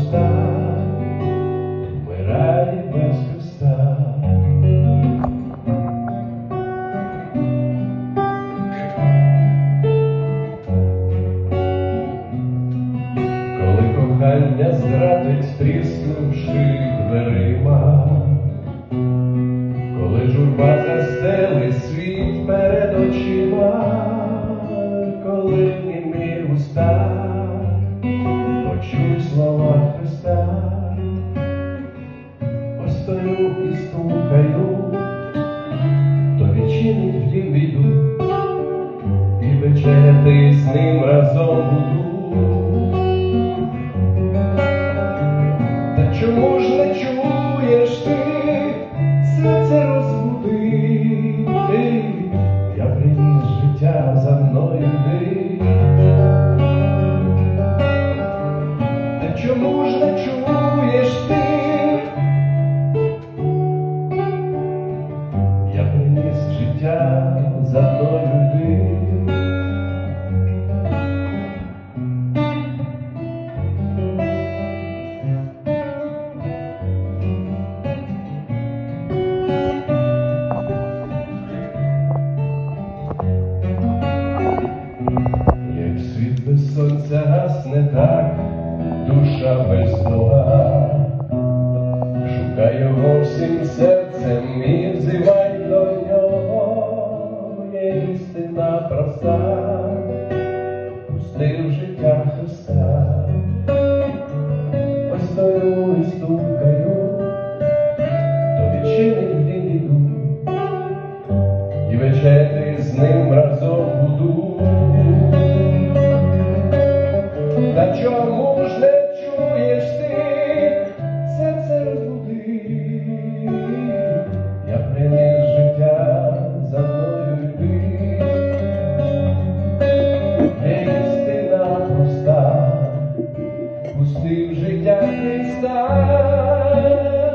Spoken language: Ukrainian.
пуста, вмирає без Христа. Коли кохання зрадить, тріснувши дверима, коли журба застели світ перед очима, коли німі уста почуй слова відчинить він біду, і вечеряти з ним разом буду. Та чому ж не чуєш ти серце розбудити? Я приніс життя за мною йди. Та чому ж не чуєш шукай його всім серцем і взивай до нього, є істина проста, пустив життя Христа, життя не життя